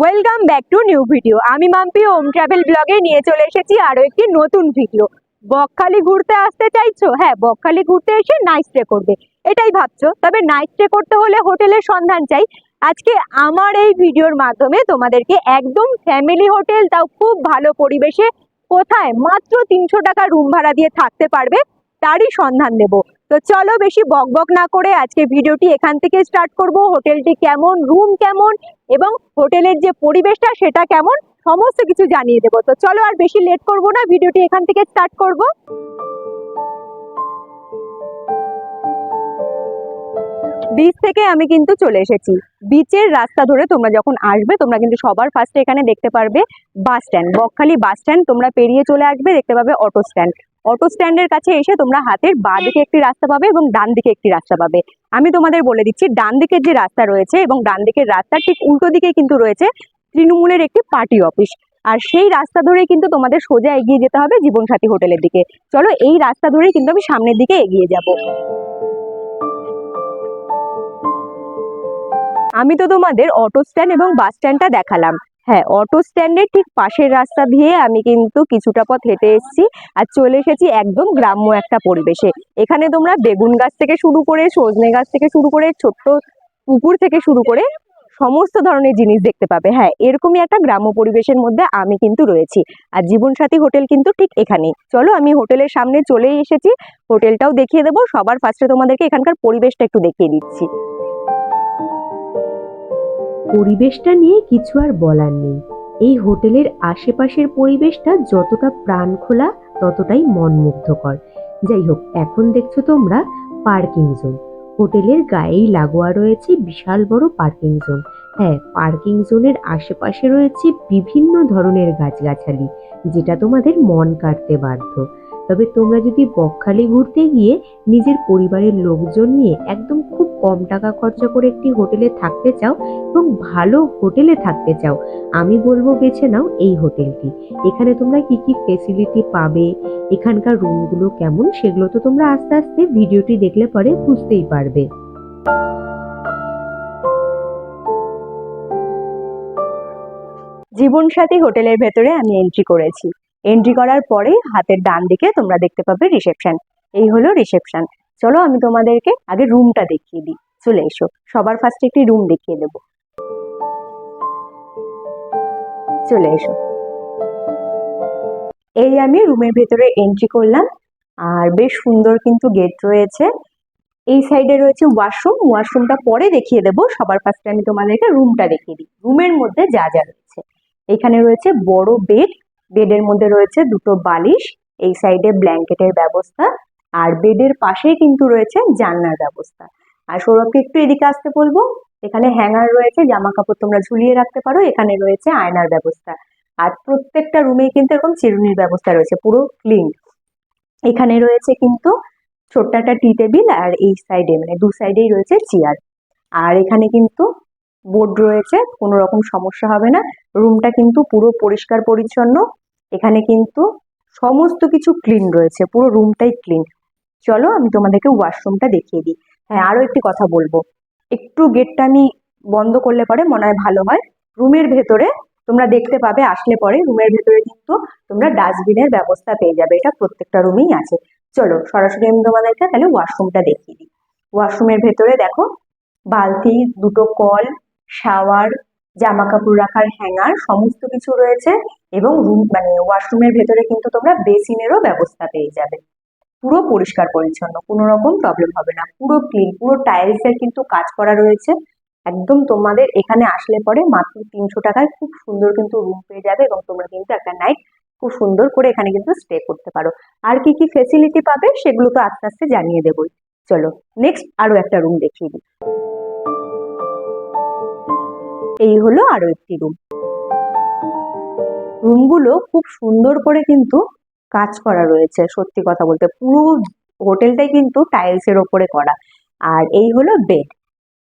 Welcome back to new video আমি Mampi home travel ব্লগে নিয়ে চলে এসেছি আরও একটি নতুন ভিডিও বকখালি ঘুরতে আসতে চাইছো? হ্যাঁ বকখালি ঘুরতে এসে নাইট স্টে করবে। এটাই ভাবছ? তবে নাইট স্টে করতে হলে হোটেলের সন্ধান চাই। আজকে আমার এই ভিডিওর মাধ্যমে তোমাদেরকে একদম ফ্যামিলি হোটেল তাও খুব ভালো পরিবেশে, কোথায় মাত্র তিনশো টাকা রুম ভাড়া দিয়ে থাকতে পারবে, তারই সন্ধান দেব। তো চলো বেশি বক বক না করে আজকে ভিডিওটি এখান থেকে স্টার্ট করব। হোটেলটি কেমন? রুম কেমন? এবং হোটেলের যে পরিবেশটা, সেটা কেমন? সমস্ত কিছু জানিয়ে দেবো। তো চলো আর বেশি লেট করব না, ভিডিওটি এখান থেকে স্টার্ট করব। বিচ থেকে আমি কিন্তু চলে এসেছি। বিচের রাস্তা ধরে তোমরা যখন আসবে, তোমরা কিন্তু সবার ফার্স্টে এখানে দেখতে পারবে bus stand Bakkhali bus stand তোমরা পেরিয়ে চলে আসবে, দেখতে পাবে অটো স্ট্যান্ড অটো স্ট্যান্ডের কাছে এসে তোমরা হাতের বাঁ দিকে একটি রাস্তা পাবে এবং ডান দিকে একটি রাস্তা পাবে। আমি তোমাদের বলে দিচ্ছি, ডান দিকের যে রাস্তা রয়েছে এবং ডান দিকের রাস্তার ঠিক উল্টো দিকে কিন্তু রয়েছে তৃণমূলের একটি পার্টি অফিস। আর সেই রাস্তা ধরেই কিন্তু তোমাদের সোজা এগিয়ে যেতে হবে জীবনসাথী হোটেলের দিকে। চলো এই রাস্তা ধরেই কিন্তু আমি সামনের দিকে এগিয়ে যাব। আমি তো তোমাদের অটো স্ট্যান্ড এবং বাস স্ট্যান্ডটা দেখালাম। হ্যাঁ অটো স্ট্যান্ডের ঠিক পাশের রাস্তা দিয়ে আমি কিন্তু কিছুটা পথ হেঁটে এসেছি আর চলে এসেছি একদম গ্রাম্য একটা পরিবেশে। এখানে তোমরা বেগুন গাছ থেকে শুরু করে, সজনে গাছ থেকে শুরু করে, ছোট্ট পুকুর থেকে শুরু করে সমস্ত ধরনের জিনিস দেখতে পাবে। হ্যাঁ এরকমই একটা গ্রাম্য পরিবেশের মধ্যে আমি কিন্তু রয়েছি। আর জীবনসাথী হোটেল কিন্তু ঠিক এখানেই। চলো, আমি হোটেলের সামনে চলেই এসেছি। হোটেলটাও দেখিয়ে দেবো। সবার ফার্স্টে তোমাদেরকে এখানকার পরিবেশটা একটু দেখিয়ে দিচ্ছি। পরিবেশটা নিয়ে কিছু আর বলার নেই। এই হোটেলের আশেপাশের পরিবেশটা যতটা প্রাণ খোলা ততটাই মনমুগ্ধকর। যাই হোক, এখন দেখছ তোমরা পার্কিং জোন। হোটেলের গায়েই লাগোয়া রয়েছে বিশাল বড় পার্কিং জোন। হ্যাঁ পার্কিং জোনের আশেপাশে রয়েছে বিভিন্ন ধরনের গাছগাছালি, যেটা তোমাদের মন কাটতে বাধ্য। তবে তোমরা যদি বকখালি ঘুরতে গিয়ে নিজের পরিবারের লোকজন নিয়ে একদম খুব কম টাকা খরচা করে একটি হোটেলে থাকতে চাও এবং ভালো হোটেলে থাকতে চাও, আমি বলব বেছে নাও এই হোটেলটি। এখানে তোমরা কি কি ফেসিলিটি পাবে, এখানকার রুমগুলো কেমন, সেগুলো তো তোমরা আস্তে আস্তে ভিডিওটি দেখলে পরে বুঝতেই পারবে। জীবনসাথী হোটেলের ভেতরে আমি এন্ট্রি করেছি। এন্ট্রি করার পরে হাতের ডান দিকে তোমরা দেখতে পাবে রিসেপশন এই হলো রিসেপশন চলো আমি তোমাদেরকে আগে রুমটা দেখিয়ে দিই। চলে এসো, সবার ফার্স্টে একটি রুম দেখিয়ে দেবো। চলে এসো। এই আমি রুমের ভেতরে এন্ট্রি করলাম, আর বেশ সুন্দর কিন্তু গেট রয়েছে। এই সাইডে রয়েছে ওয়াশরুম ওয়াশরুমটা পরে দেখিয়ে দেবো, সবার ফার্স্টে আমি তোমাদেরকে রুমটা দেখিয়ে দিই। রুমের মধ্যে যা যা রয়েছে। এখানে রয়েছে বড় বেড বেডের মধ্যে রয়েছে দুটো বালিশ, এই সাইডে ব্ল্যাঙ্কেটের ব্যবস্থা। আর বেডের পাশেই কিন্তু রয়েছে জানলার ব্যবস্থা। আর সৌরভকে একটু এদিকে আসতে বলব। এখানে হ্যাঙ্গার রয়েছে জামা কাপড় তোমরা ঝুলিয়ে রাখতে পারো। এখানে রয়েছে আয়নার ব্যবস্থা। আর প্রত্যেকটা রুমেই কিন্তু এরকম চিরুনির ব্যবস্থা রয়েছে, পুরো ক্লিন। এখানে রয়েছে কিন্তু ছোট্ট একটা টি টেবিল আর এই সাইডে মানে দু সাইডেই রয়েছে চেয়ার। আর এখানে কিন্তু বোর্ড রয়েছে, কোনো রকম সমস্যা হবে না। রুমটা কিন্তু পুরো পরিষ্কার পরিচ্ছন্ন। এখানে কিন্তু সমস্ত কিছু ক্লিন রয়েছে, পুরো রুমটাই ক্লিন। চলো আমি তোমাদেরকে ওয়াশরুমটা দেখিয়ে দিই। হ্যাঁ আরও একটি কথা বলব। একটু গেটটা আমি বন্ধ করলে পরে মনে হয় ভালো হয়। রুমের ভেতরে তোমরা দেখতে পাবে, আসলে পরে রুমের ভেতরে কিন্তু তোমরা ডাস্টবিনের ব্যবস্থা পেয়ে যাবে। এটা প্রত্যেকটা রুমেই আছে। চলো, সরাসরি আমি তোমাদেরকে তাহলে ওয়াশরুমটা দেখিয়ে দিই। ওয়াশরুমের ভেতরে দেখো, বালতি, দুটো কল শাওয়ার জামা কাপড় রাখার হ্যাঙ্গার সমস্ত কিছু রয়েছে এবং রুম মানে ওয়াশরুমের ভেতরে কিন্তু তোমরা বেসিনেরও ব্যবস্থা পেয়ে যাবে। পুরো পরিষ্কার পরিচ্ছন্ন, কোনো রকম প্রবলেম হবে না। পুরো ক্লিন পুরো টাইলসের কিন্তু কাজ করা রয়েছে। একদম তোমাদের এখানে আসলে পরে মাত্র তিনশো টাকায় খুব সুন্দর কিন্তু রুম পেয়ে যাবে এবং তোমরা কিন্তু একটা নাইট খুব সুন্দর করে এখানে কিন্তু স্টে করতে পারো। আর কি কি ফেসিলিটি পাবে সেগুলো তো আস্তে আস্তে জানিয়ে দেবই। চলো নেক্সট আরও একটা রুম দেখিয়ে দিই। এই হলো আরও একটি রুম রুমগুলো খুব সুন্দর করে কিন্তু কাজ করা রয়েছে, সত্যি কথা বলতে। পুরো হোটেলটাই কিন্তু টাইলস এর ওপরে করা। আর এই হলো বেড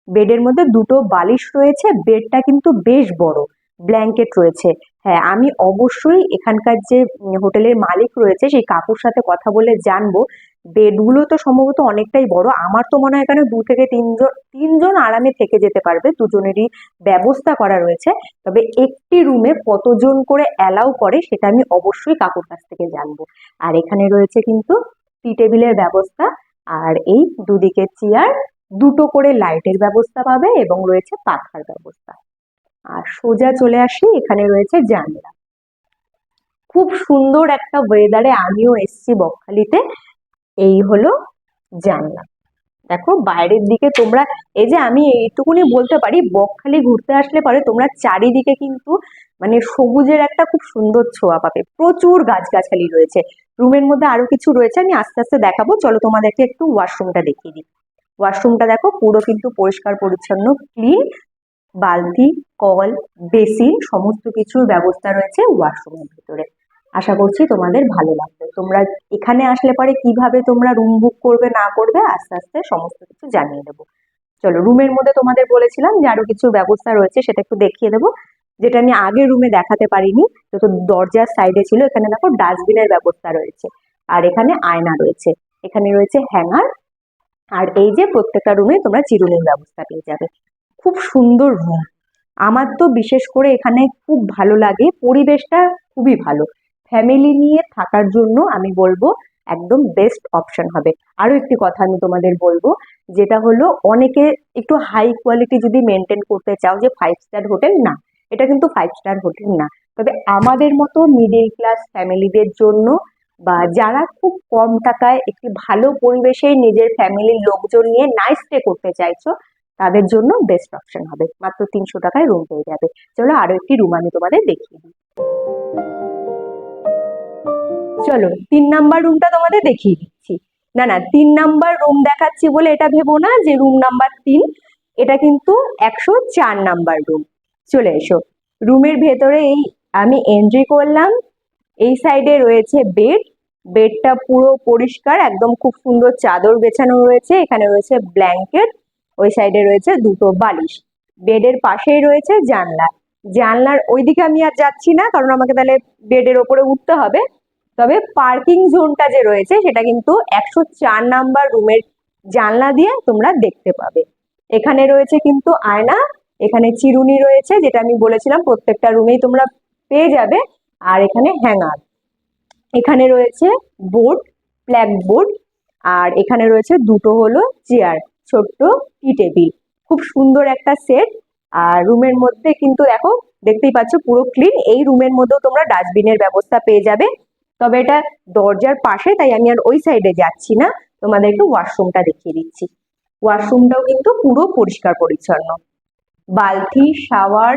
বেডের মধ্যে দুটো বালিশ রয়েছে বেডটা কিন্তু বেশ বড়। ব্ল্যাঙ্কেট রয়েছে। হ্যাঁ আমি অবশ্যই এখানকার যে হোটেলের মালিক রয়েছে, সেই কাকুর সাথে কথা বলে জানব। বেডগুলো তো সম্ভবত অনেকটাই বড়। আমার তো মনে হয় এখানে দু থেকে তিনজন তিনজন আরামে থেকে যেতে পারবে। দুজনেরই ব্যবস্থা করা রয়েছে। তবে একটি রুমে কতজন করে অ্যালাউ করে, সেটা আমি অবশ্যই কাকুর কাছ থেকে জানব। আর এখানে রয়েছে কিন্তু টি টেবিলের ব্যবস্থা। আর এই দুদিকে চেয়ার, দুটো করে লাইটের ব্যবস্থা পাবে এবং রয়েছে পাখার ব্যবস্থা। আর সোজা চলে আসি, এখানে রয়েছে জানলা। খুব সুন্দর একটা ওয়েদারে আমিও এসছি বকখালিতে। এই হলো জানলা। দেখো, বাইরের দিকে তোমরা, এই যে আমি এইটুকুনি বলতে পারি, বকখালি ঘুরতে আসলে পরে, তোমরা চারিদিকে কিন্তু মানে সবুজের একটা খুব সুন্দর ছোঁয়া পাবে। প্রচুর গাছগাছালি রয়েছে। রুমের মধ্যে আরও কিছু রয়েছে, আমি আস্তে আস্তে দেখাবো। চলো তোমাদেরকে একটু ওয়াশরুমটা দেখিয়ে দিই। ওয়াশরুমটা দেখো, পুরো কিন্তু পরিষ্কার, পরিচ্ছন্ন ক্লিন বালতি, কল, বেসিন সমস্ত কিছুর ব্যবস্থা রয়েছে ওয়াশরুমের ভিতরে। আশা করছি তোমাদের ভালো লাগবে। তোমরা এখানে আসলে পরে কীভাবে তোমরা রুম বুক করবে, না করবে, আস্তে আস্তে সমস্ত কিছু জানিয়ে দেবো। চলো রুমের মধ্যে তোমাদের বলেছিলাম যে আরও কিছু ব্যবস্থা রয়েছে, সেটা একটু দেখিয়ে দেবো। যেটা আমি আগের রুমে দেখাতে পারিনি, তো তো দরজার সাইডে ছিল, এখানে দেখো ডাস্টবিনের ব্যবস্থা রয়েছে। আর এখানে আয়না রয়েছে। এখানে রয়েছে হ্যাঙ্গার আর এই যে প্রত্যেকটা রুমে তোমরা চিরুনির ব্যবস্থা পেয়ে যাবে। খুব সুন্দর রুম আমার তো বিশেষ করে এখানে খুব ভালো লাগে। পরিবেশটা খুবই ভালো। ফ্যামিলি নিয়ে থাকার জন্য আমি বলব একদম বেস্ট অপশন হবে। আরও একটি কথা আমি তোমাদের বলব, যেটা হলো অনেকে একটু হাই কোয়ালিটি যদি মেনটেন করতে চাও যে ফাইভ স্টার হোটেল না। এটা কিন্তু ফাইভ স্টার হোটেল না। তবে আমাদের মতো মিডিল ক্লাস ফ্যামিলিদের জন্য বা যারা খুব কম টাকায় একটি ভালো পরিবেশে নিজের ফ্যামিলির লোকজন নিয়ে নাইট স্টে করতে চাইছো তাদের জন্য বেস্ট অপশন হবে। মাত্র তিনশো টাকায় রুম পেয়ে যাবে। চলো আরও একটি রুম আমি তোমাদের দেখিয়ে দিই। চলো, তিন নাম্বার রুমটা তোমাদের দেখিয়ে দিচ্ছি। না না, তিন নাম্বার রুম দেখাচ্ছি বলে এটা ভেবো না যে রুম নাম্বার তিন, এটা কিন্তু একশো চার নাম্বার রুম চলে এসো। রুমের ভেতরে এই আমি এন্ট্রি করলাম। এই সাইডে রয়েছে বেড বেডটা পুরো পরিষ্কার, একদম খুব সুন্দর চাদর বেছানো রয়েছে। এখানে রয়েছে ব্ল্যাঙ্কেট ওই সাইডে রয়েছে দুটো বালিশ। বেডের পাশেই রয়েছে জানলা। জানলার ওইদিকে আমি আর যাচ্ছি না, কারণ আমাকে তাহলে বেডের ওপরে উঠতে হবে। তবে পার্কিং জোনটা যে রয়েছে, সেটা কিন্তু একশো চার নাম্বার রুমের জানলা দিয়ে তোমরা দেখতে পাবে। এখানে রয়েছে কিন্তু আয়না, এখানে চিরুনি রয়েছে, যেটা আমি বলেছিলাম, প্রত্যেকটা রুমেই তোমরা পেয়ে যাবে। আর এখানে হ্যাঙ্গার এখানে রয়েছে বোর্ড ব্ল্যাক বোর্ড আর এখানে রয়েছে দুটো হলো চেয়ার ছোট্ট টি টেবিল। খুব সুন্দর একটা সেট। আর রুমের মধ্যে কিন্তু দেখো, দেখতেই পাচ্ছ পুরো ক্লিন। এই রুমের মধ্যেও তোমরা ডাস্টবিনের ব্যবস্থা পেয়ে যাবে। তবে এটা দরজার পাশে, তাই আমি আর ওই সাইডে যাচ্ছি না। তোমাদেরকে ওয়াশরুমটা দেখিয়ে দিচ্ছি। ওয়াশরুমটাও কিন্তু পুরো পরিষ্কার পরিচ্ছন্ন। বালতি, শাওয়ার,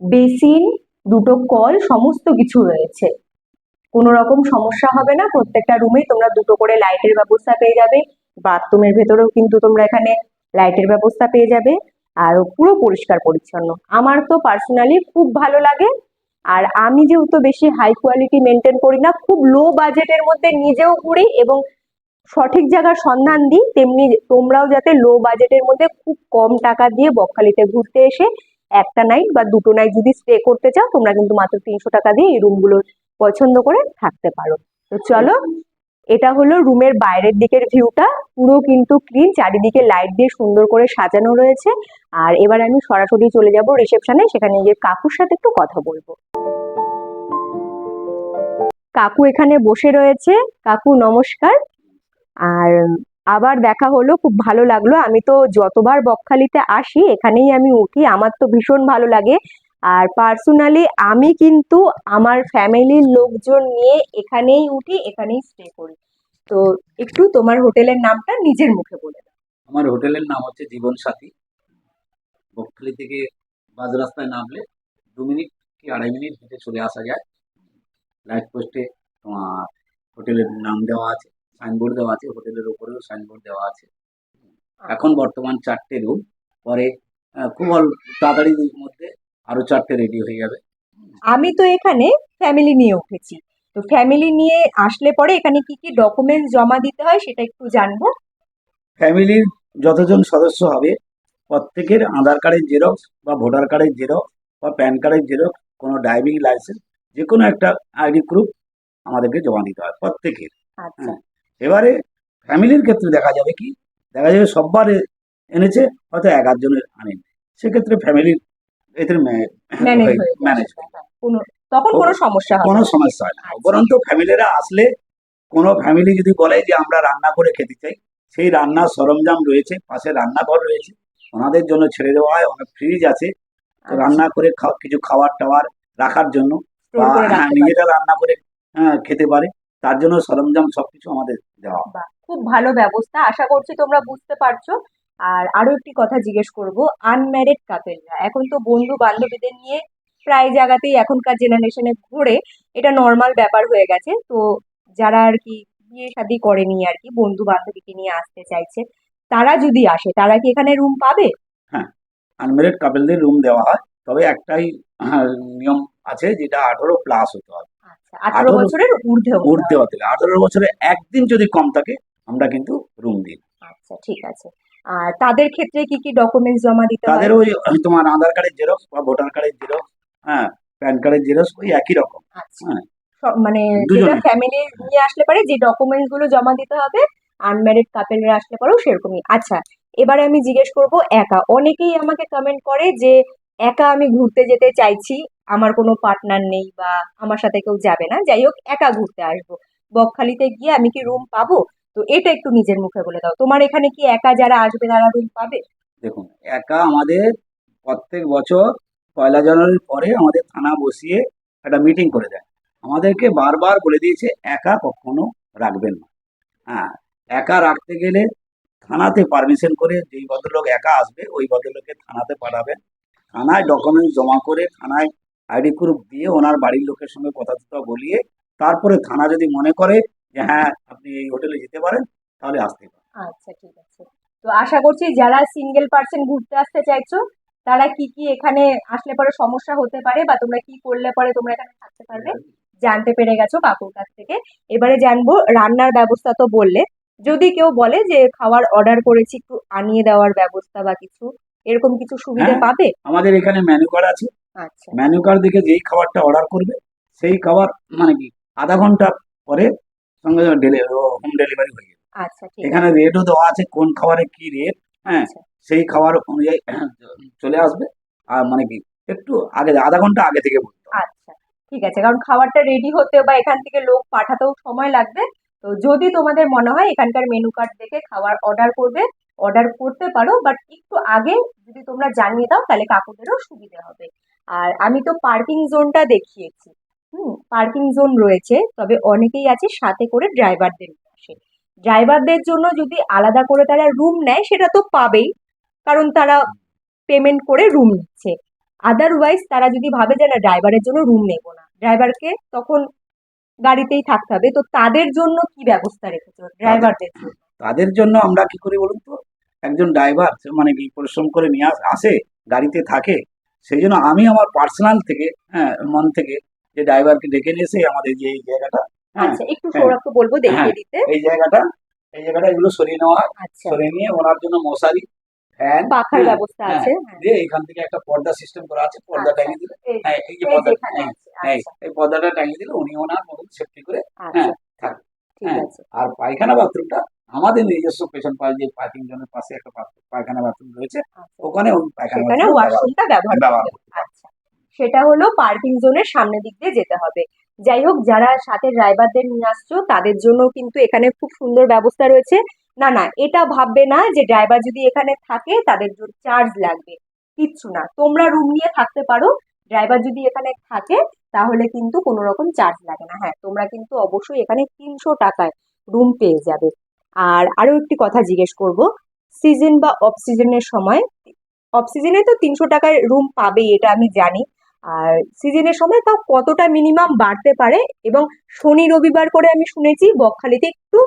বেসিন, দুটো কল, সমস্ত কিছু রয়েছে। কোনো রকম সমস্যা হবে না। প্রত্যেকটা রুমেই তোমরা দুটো করে লাইটের ব্যবস্থা পেয়ে যাবে। বাথরুমের ভেতরেও কিন্তু তোমরা এখানে লাইটের ব্যবস্থা পেয়ে যাবে আর পুরো পরিষ্কার পরিচ্ছন্ন। আমার তো পার্সোনালি খুব ভালো লাগে আর আমি যেহেতু বেশি হাই কোয়ালিটি মেনটেন করি না, খুব লো বাজেটের মধ্যে নিজেও ঘুরি এবং সঠিক জায়গার সন্ধান দিই, তেমনি তোমরাও যাতে লো বাজেটের মধ্যে খুব কম টাকা দিয়ে বকখালিতে ঘুরতে এসে একটা নাইট বা দুটো নাইট যদি স্টে করতে চাও, তোমরা কিন্তু মাত্র তিনশো টাকা দিয়ে এই রুমগুলো পছন্দ করে থাকতে পারো। তো চলো, এটা হলো রুমের বাইরের দিকের ভিউটা পুরো কিন্তু ক্লিন চারিদিকে লাইট দিয়ে সুন্দর করে সাজানো রয়েছে। আর এবার আমি সরাসরি চলে যাব রিসেপশনে সেখানে গিয়ে কাকুর সাথে একটু কথা বলব। কাকু এখানে বসে রয়েছে। কাকু, নমস্কার। আর আবার দেখা হলো, খুব ভালো লাগল। আমি তো যতবার বকখালিতে আসি, এখানেই আমি উঠি। আমার তো ভীষণ ভালো লাগে। আর পার্সোনালি আমি কিন্তু আমার ফ্যামিলির লোকজন নিয়ে এখানেই উঠি, এখানেই স্টে করি। তো একটু তোমার হোটেলের নামটা নিজের মুখে বলে দাও। আমার হোটেলের নাম হচ্ছে জীবন সাথী বকখালি থেকে বাজ রাস্তায় নামলে দু মিনিট কি আড়াই মিনিট হেঁটে চলে আসা যায়। লাইট পোস্টে তোমার হোটেলের নাম দেওয়া আছে সাইনবোর্ড দেওয়া আছে হোটেলের উপরেও সাইনবোর্ড দেওয়া আছে। এখন বর্তমান চারটে রুম পরে খুব অল্প তাড়াতাড়ির মধ্যে আরও চারটে রেডি হয়ে যাবে। আমি তো এখানে ফ্যামিলি নিয়ে উঠেছি। তো ফ্যামিলি নিয়ে আসলে পরে এখানে কি কি ডকুমেন্টস জমা দিতে হয় সেটা একটু জানব। ফ্যামিলির যতজন সদস্য হবে প্রত্যেকের আধার কার্ডের জেরক্স বা ভোটার কার্ডের জেরক্স বা প্যান কার্ডের জেরক্স কোনো ড্রাইভিং লাইসেন্স যে কোনো একটা আইডি প্রুফ আমাদেরকে জমা দিতে হয় প্রত্যেকের। আচ্ছা। এবারে ফ্যামিলির ক্ষেত্রে দেখা যাবে কি দেখা যাবে সববার এনেছে হয়তো এক আধজনের আনেন। সেক্ষেত্রে ফ্যামিলির এতে ম্যানেজ হয়ে তখন কোনো সমস্যা কোনো সমস্যা হয় না। আচ্ছা। উপরন্তু ফ্যামিলিরা আসলে কোনো ফ্যামিলি যদি বলে যে আমরা রান্না করে খেতে চাই সেই রান্নার সরঞ্জাম রয়েছে পাশে রান্নাঘর রয়েছে ওনাদের জন্য ছেড়ে দেওয়া হয় অনেক ফ্রিজ আছে। তো আচ্ছা, রান্না করে কিছু খাবার টাওয়ার রাখার জন্য বা হ্যাঁ, নিজেরা রান্না করে হ্যাঁ, খেতে পারে। তার জন্য সরঞ্জাম সবকিছু আমাদের দেওয়া খুব ভালো ব্যবস্থা। আশা করছি তোমরা বুঝতে পারছ। আর আরও একটি কথা জিজ্ঞেস করব আনম্যারিড কাপেলরা এখন তো বন্ধু বান্ধবীদের নিয়ে প্রায় জায়গাতেই এখনকার জেনারেশনে ঘুরে এটা নর্মাল ব্যাপার হয়ে গেছে। তো যারা আর কি বিয়ে শাদি করেনি আর কি বন্ধু বান্ধবীকে নিয়ে আসতে চাইছে তারা যদি আসে তারা কি এখানে রুম পাবে? হ্যাঁ আনমেরিড কাপেলদের রুম দেওয়া হয়। তবে একটাই হ্যাঁ, নিয়ম আছে যেটা আঠারো প্লাস হতে হবে। আচ্ছা আঠারো 18 বছরের ঊর্ধ্বে হবে। হতে হবে। আঠারো বছরে একদিন যদি কম থাকে আমরা কিন্তু রুম দিই। আচ্ছা ঠিক আছে। আর তাদের ক্ষেত্রে কি কি ডকুমেন্টস জমা দিতে হয়? তাদের ওই তোমার আধার কার্ডের জেরক্স বা ভোটার কার্ডের জেরক্স হ্যাঁ প্যান কার্ডের জেরক্স ওই একই রকম। আচ্ছা। হ্যাঁ। মানে যেটা ফ্যামিলি নিয়ে আসলে পারে যে ডকুমেন্টসগুলো জমা দিতে হবে আনম্যারিড কাপেলরা আসলে পারেও সেরকমই। আচ্ছা এবারে আমি জিজ্ঞেস করব একা। অনেকেই আমাকে কমেন্ট করে যে একা আমি ঘুরতে যেতে চাইছি আমার কোনো পার্টনার নেই বা আমার সাথে কেউ যাবে না। যাই হোক একা ঘুরতে আসব। বকখালিতে গিয়ে আমি কি রুম পাবো? তো এটা একটু নিজের মুখে বলে দাও। তোমার এখানে কি একা যারা আসবে তারা রুম পাবে? দেখুন একা আমাদের প্রত্যেক বছর পয়লা জানুয়ারির পরে আমাদের থানা বসিয়ে একটা মিটিং করে দেয়। আমাদেরকে বারবার বলে দিয়েছে, একা কখনো রাখবেন না। হ্যাঁ একা রাখতে গেলে থানাতে পারমিশন করে যেই ভদ্রলোক একা আসবে, ওই ভদ্রলোককে থানাতে পাঠাবেন। থানায় ডকুমেন্ট জমা করে, থানায় আইডি প্রুফ দিয়ে ওনার বাড়ির লোকের সঙ্গে কথা টথা বলিয়ে তারপরে থানা যদি মনে করে যে হ্যাঁ আপনি এই হোটেলে যেতে পারেন, তাহলে আসতে পারেন। আচ্ছা ঠিক আছে। তো আশা করছি যারা সিঙ্গেল পার্সন ঘুরতে আসতে চাইছো তারা কি কি এখানে আসলে পরে সমস্যা হতে পারে বা তোমরা কি করলে পরে তোমরা এখানে থাকতে পারবে জানতে পেরে গেছো কাকুর কাছ থেকে। এবারে জানব রান্নার ব্যবস্থা তো বললে যদি কেউ বলে যে খাবার অর্ডার করেছি একটু আনিয়ে দেওয়ার ব্যবস্থা বা কিছু এরকম কিছু সুবিধা হ্যাঁ। পাবে? আমাদের এখানে মেনু কার্ড আছে। আচ্ছা। মেনু কার্ড দেখে যেই খাবারটা অর্ডার করবে সেই খাবার মানে কি আধা ঘণ্টা পরে সঙ্গে হোম ডেলিভারি হয়ে যাবে। আচ্ছা ঠিক এখানে রেটও দেওয়া আছে কোন খাবারে কি রেট হ্যাঁ আচ্ছা। সেই খাবার অনুযায়ী চলে আসবে। আর মানে কি একটু আগে আধা ঘণ্টা আগে থেকে বলতে আচ্ছা ঠিক আছে। কারণ খাবারটা রেডি হতে বা এখান থেকে লোক পাঠাতেও সময় লাগবে। তো যদি তোমাদের মনে হয় এখানকার মেনু কার্ড দেখে খাবার অর্ডার করবে অর্ডার করতে পারো বাট একটু আগে যদি তোমরা জানিয়ে দাও তাহলে কাকুদেরও সুবিধা হবে। আর আমি তো পার্কিং জোনটা দেখিয়েছি। হুম পার্কিং জোন রয়েছে তবে অনেকেই আছে সাথে করে ড্রাইভারদের আসে ড্রাইভারদের জন্য যদি আলাদা করে তারা রুম নেয় সেটা তো পাবেই। কারণ তারা পেমেন্ট করে রুম নিচ্ছে। আদারওয়াইজ তারা যদি ভাবে যে না ড্রাইভারের জন্য রুম নেব না। ড্রাইভারকে তখন গাড়িতেই থাকতে হবে। তো তাদের জন্য কি ব্যবস্থা রেখেছো? ড্রাইভারদের জন্য। তাদের জন্য আমরা কি করি বলুন তো? একজন ড্রাইভার মানে কি পরিশ্রম করে নিয়ে আস- গাড়িতে থাকে সেই জন্য আমি আমার পার্সোনাল থেকে হ্যাঁ মন থেকে যে ড্রাইভারকে ডেকে নিয়ে এসে আমাদের যে এই জায়গাটা আচ্ছা একটু হ্যাঁ। সৌরভকে বলব দেখিয়ে হ্যাঁ। দিতে এই জায়গাটা এই জায়গাটা এগুলো সরিয়ে নেওয়া হয় আচ্ছা সরিয়ে নিয়ে ওনার জন্য মশারি ফ্যান পাখার হ্যাঁ, ব্যবস্থা হ্যাঁ। আছে হ্যাঁ। দিয়ে এখান থেকে একটা পর্দা সিস্টেম করা আছে পর্দা আচ্ছা। টাঙিয়ে দিলে হ্যাঁ এই যে পর্দা হ্যাঁ, হ্যাঁ, আচ্ছা এই পর্দাটা টাঙিয়ে দিলে উনি ওনার মতন সেফটি করে আচ্ছা থাক। হ্যাঁ। আর পায়খানা বাথরুমটা আমাদের নিজস্ব পেছন পাশে যে পার্কিং জোনের পাশে একটা বাথরুম- পায়খানা বাথরুম রয়েছে ওখানে পায়খানা সেখানে ব্যবহার- সেটা হলো পার্কিং জোনের সামনের দিক দিয়ে যেতে হবে। যাই হোক, যারা সাথে ড্রাইভারদের নিয়ে আসছো, তাদের জন্য কিন্তু এখানে খুব সুন্দর ব্যবস্থা রয়েছে। না না, এটা ভাববে না যে ড্রাইভার যদি এখানে থাকে, তাদের জন্য চার্জ লাগবে। কিচ্ছু না, তোমরা রুম নিয়ে থাকতে পারো। ড্রাইভার যদি এখানে থাকে, তাহলে কিন্তু কোনো রকম চার্জ লাগে না। হ্যাঁ তোমরা কিন্তু অবশ্যই এখানে তিনশো টাকায় রুম পেয়ে যাবে। আর আরও একটি কথা জিজ্ঞেস করব সিজন বা অফ সিজনের সময় অফ সিজনে তো তিনশো টাকায় রুম পাবেই, এটা আমি জানি। আর সিজনের সময় তাও কতটা মিনিমাম বাড়তে পারে এবং শনি রবিবার করে আমি শুনেছি বকখালিতে একটু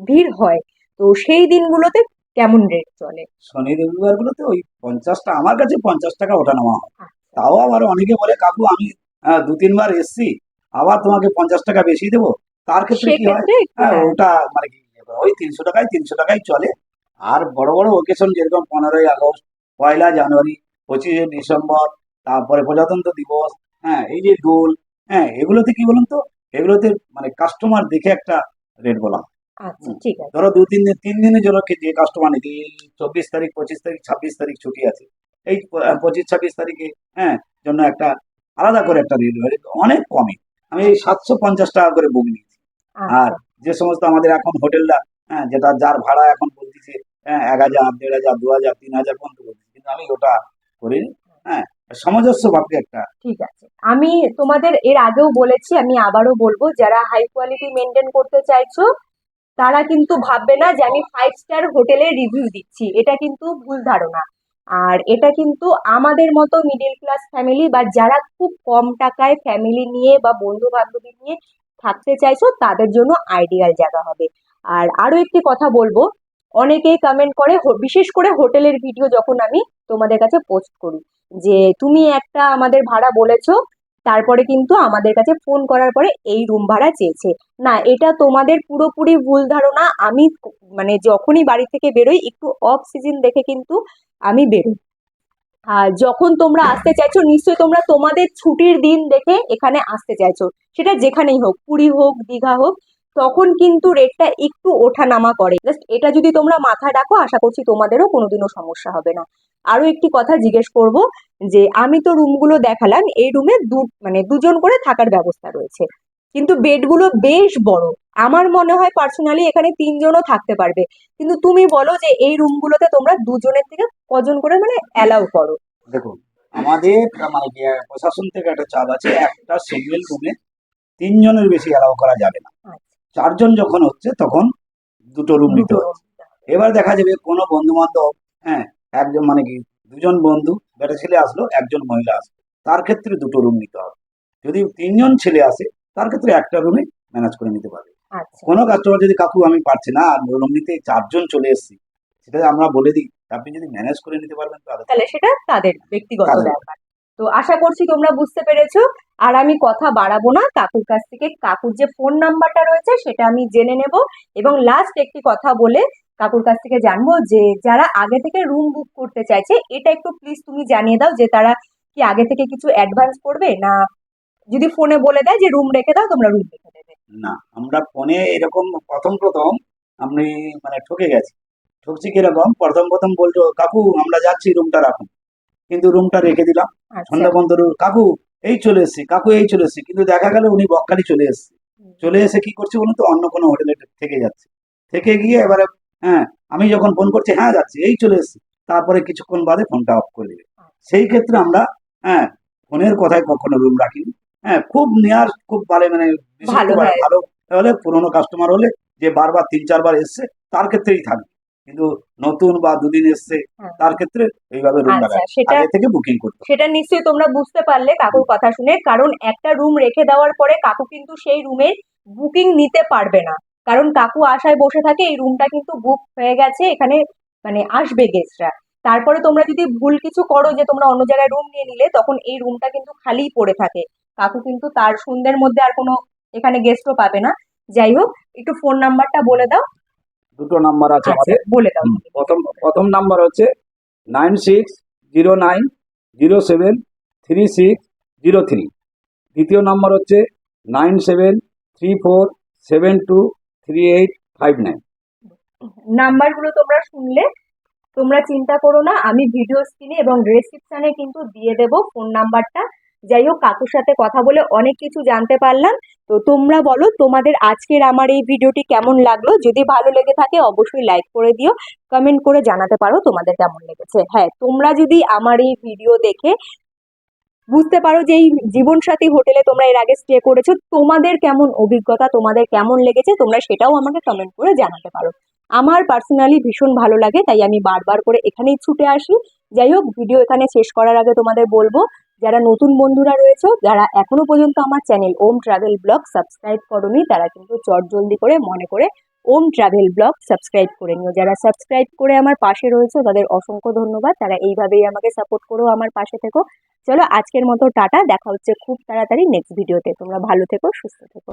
ভিড় হয়। তো সেই দিনগুলোতে কেমন রেট চলে? শনি রবিবার গুলোতে ওই পঞ্চাশটা আমার কাছে পঞ্চাশ টাকা ওঠা নেওয়া হয়। আচ্ছা। তাও আবার অনেকে বলে কাকু আমি দু তিনবার এসছি আবার তোমাকে পঞ্চাশ টাকা বেশি দেবো? তার ক্ষেত্রে কি হয়? হ্যাঁ হ্যাঁ, ওটা মানে কি ওই তিনশো টাকায় তিনশো টাকায় চলে। আর বড় বড় ওকেশন যেরকম পনেরোই আগস্ট পয়লা জানুয়ারি পঁচিশে ডিসেম্বর তারপরে প্রজাতন্ত্র দিবস হ্যাঁ এই যে দোল হ্যাঁ এগুলোতে কি বলুন তো? এগুলোতে মানে কাস্টমার দেখে একটা রেট বলা হয়। আচ্ছা ঠিক ধরো দু তিন দিন তিন দিনের জন্য যে কাস্টমার নিতে এই চব্বিশ তারিখ পঁচিশ তারিখ ছাব্বিশ তারিখ ছুটি আছে। এই পঁচিশ ছাব্বিশ তারিখে হ্যাঁ জন্য একটা আলাদা করে একটা রেট অনেক কমে। আমি এই সাতশো পঞ্চাশ টাকা করে বুক নিয়েছি। আর আচ্ছা যে সমস্ত আমাদের এখন হোটেলরা হ্যাঁ যেটা যার ভাড়া এখন বলতেছে হ্যাঁ এক হাজার দেড় হাজার দু হাজার তিন হাজার পর্যন্ত বলতেছে কিন্তু আমি ওটা করিনি হ্যাঁ সামঞ্জস্য একটা। ঠিক আছে। আমি তোমাদের এর আগেও বলেছি, আমি আবারও বলব, যারা হাই কোয়ালিটি মেনটেন করতে চাইছো, তারা কিন্তু ভাববে না যে আমি ফাইভ স্টার হোটেলের রিভিউ দিচ্ছি। এটা কিন্তু ভুল ধারণা। আর এটা কিন্তু আমাদের মতো মিডিল ক্লাস ফ্যামিলি বা যারা খুব কম টাকায় ফ্যামিলি নিয়ে বা বন্ধু বান্ধবী নিয়ে থাকতে চাইছো, তাদের জন্য আইডিয়াল জায়গা হবে। আর আরও একটি কথা বলব অনেকেই কমেন্ট করে বিশেষ করে হোটেলের ভিডিও যখন আমি তোমাদের কাছে পোস্ট করি, যে তুমি একটা আমাদের ভাড়া বলেছ, তারপরে কিন্তু আমাদের কাছে ফোন করার পরে এই রুম ভাড়া চেয়েছে। না, এটা তোমাদের পুরোপুরি ভুল ধারণা। আমি মানে যখনই বাড়ি থেকে বেরোই, একটু অফ সিজন দেখে কিন্তু আমি বেরোই। আর যখন তোমরা আসতে চাইছো, নিশ্চয়ই তোমরা তোমাদের ছুটির দিন দেখে এখানে আসতে চাইছো। সেটা যেখানেই হোক, পুরী হোক, দীঘা হোক তখন কিন্তু রেটটা একটু ওঠা নামা করে। জাস্ট এটা যদি তোমরা মাথায় রাখো আশা করছি তোমাদেরও কোনোদিনও সমস্যা হবে না। আরও একটি কথা জিজ্ঞেস করব যে আমি তো রুমগুলো দেখালাম এই রুমে দু মানে দুজন করে থাকার ব্যবস্থা রয়েছে। কিন্তু বেডগুলো বেশ বড়। আমার মনে হয় পার্সোনালি এখানে তিনজনও থাকতে পারবে। কিন্তু তুমি বলো যে এই রুমগুলোতে তোমরা দুজনের থেকে কজন করে মানে অ্যালাউ করো? দেখুন আমাদের মানে প্রশাসন থেকে একটা চাপ আছে একটা সিঙ্গেল রুমে তিনজনের বেশি অ্যালাউ করা যাবে না। আচ্ছা। চারজন যখন হচ্ছে তখন দুটো রুম নিতে হচ্ছে। এবার দেখা যাবে কোনো বন্ধু বান্ধব হ্যাঁ একজন মানে কি দুজন বন্ধু বেটা ছেলে আসলো একজন মহিলা আসলো। তার ক্ষেত্রে দুটো রুম নিতে হবে। যদি তিনজন ছেলে আসে তার ক্ষেত্রে একটা রুমে ম্যানেজ করে নিতে পারবে। আচ্ছা। কোনো কাস্টমার যদি কাকু আমি পারছি না আর রুম নিতে চারজন চলে এসেছি। সেটা আমরা বলে দিই। আপনি যদি ম্যানেজ করে নিতে পারবেন তাহলে তাহলে সেটা তাদের ব্যক্তিগত ব্যাপার। তো আশা করছি তোমরা বুঝতে পেরেছ। আর আমি কথা বাড়াবো না। কাকুর কাছ থেকে কাকুর যে ফোন নাম্বারটা রয়েছে, সেটা আমি জেনে নেব। এবং লাস্ট একটি কথা বলে কাকুর কাছ থেকে জানব যে, যারা আগে থেকে রুম বুক করতে চাইছে, এটা একটু প্লিজ তুমি জানিয়ে দাও যে, তারা কি আগে থেকে কিছু অ্যাডভান্স করবে? না যদি ফোনে বলে দেয় যে রুম রেখে দাও, তোমরা রুম রেখে দেবে। না, আমরা ফোনে এরকম প্রথম প্রথম আমি মানে ঠকে গেছি। ঠকছি কীরকম? প্রথম প্রথম বলতো কাকু, আমরা যাচ্ছি রুমটা রাখুন। কিন্তু রুমটা রেখে দিলাম। আচ্ছা। সন্ধ্যা পর্যন্ত কাকু এই চলে এসছি কাকু এই চলে এসছি। কিন্তু দেখা গেল উনি বকখালি চলে এসছে। চলে এসে কি করছে বলুন তো? অন্য কোনো হোটেলে থেকে যাচ্ছে। থেকে গিয়ে এবারে হ্যাঁ আমি যখন ফোন করছি হ্যাঁ যাচ্ছি এই চলে এসছি। তারপরে কিছুক্ষণ বাদে ফোনটা অফ করে দেবে সেই ক্ষেত্রে আমরা হ্যাঁ ফোনের কথায় কখনো রুম রাখিনি। হ্যাঁ খুব নেয়ার খুব ভালো মানে। ভালো হলে পুরোনো কাস্টমার হলে যে বারবার তিন চারবার এসছে তার ক্ষেত্রেই থাকবে। কিন্তু নতুন বা দুদিন এসছে হ্যাঁ। তার ক্ষেত্রে এইভাবে রুম আচ্ছা সেটা থেকে বুকিং করতে সেটা নিশ্চয়ই তোমরা বুঝতে পারলে কাকুর কথা শুনে কারণ একটা রুম রেখে দেওয়ার পরে কাকু কিন্তু সেই রুমের বুকিং নিতে পারবে না। কারণ কাকু আশায় বসে থাকে এই রুমটা কিন্তু বুক হয়ে গেছে এখানে মানে আসবে গেস্টরা তারপরে তোমরা যদি ভুল কিছু করো যে তোমরা অন্য জায়গায় রুম নিয়ে নিলে তখন এই রুমটা কিন্তু খালিই পড়ে থাকে। কাকু কিন্তু তার সন্ধ্যের মধ্যে আর কোনো এখানে গেস্টও পাবে না। যাই হোক একটু ফোন নাম্বারটা বলে দাও। দুটো নাম্বার আছে আমাদের। বলে দাও। প্রথম প্রথম নাম্বার হচ্ছে nine six zero nine zero seven three six zero three. দ্বিতীয় নাম্বার হচ্ছে nine seven three four seven two three eight five nine. নাম্বারগুলো তোমরা শুনলে তোমরা চিন্তা করো না আমি ভিডিও স্ক্রিনে এবং ডেসক্রিপশনে কিন্তু দিয়ে দেবো ফোন নাম্বারটা যাই হোক, কাকুর সাথে কথা বলে অনেক কিছু জানতে পারলাম। তো তোমরা বলো, তোমাদের আজকের আমার এই ভিডিওটি কেমন লাগল? যদি ভালো লেগে থাকে, অবশ্যই লাইক করে দিও কমেন্ট করে জানাতে পারো তোমাদের কেমন লেগেছে। হ্যাঁ তোমরা যদি আমার এই ভিডিও দেখে বুঝতে পারো যে এই জীবনসাথী হোটেলে তোমরা এর আগে স্টে করেছ, তোমাদের কেমন অভিজ্ঞতা, তোমাদের কেমন লেগেছে, তোমরা সেটাও আমাকে কমেন্ট করে জানাতে পারো। আমার পার্সোনালি ভীষণ ভালো লাগে, তাই আমি বারবার করে এখানেই ছুটে আসি। যাই হোক ভিডিও এখানে শেষ করার আগে তোমাদের বলব যারা নতুন বন্ধুরা রয়েছে, যারা এখনও পর্যন্ত আমার channel Om travel vlog subscribe করোনি, তারা কিন্তু চট জলদি করে মনে করে ওম ট্রাভেল ব্লগ সাবস্ক্রাইব করে নিও। যারা সাবস্ক্রাইব করে আমার পাশে রয়েছে, তাদের অসংখ্য ধন্যবাদ। তারা এইভাবেই আমাকে সাপোর্ট করেও আমার পাশে থেকো। চলো আজকের মতো টাটা, দেখা হচ্ছে খুব তাড়াতাড়ি নেক্সট ভিডিওতে তোমরা ভালো থেকো, সুস্থ থেকো।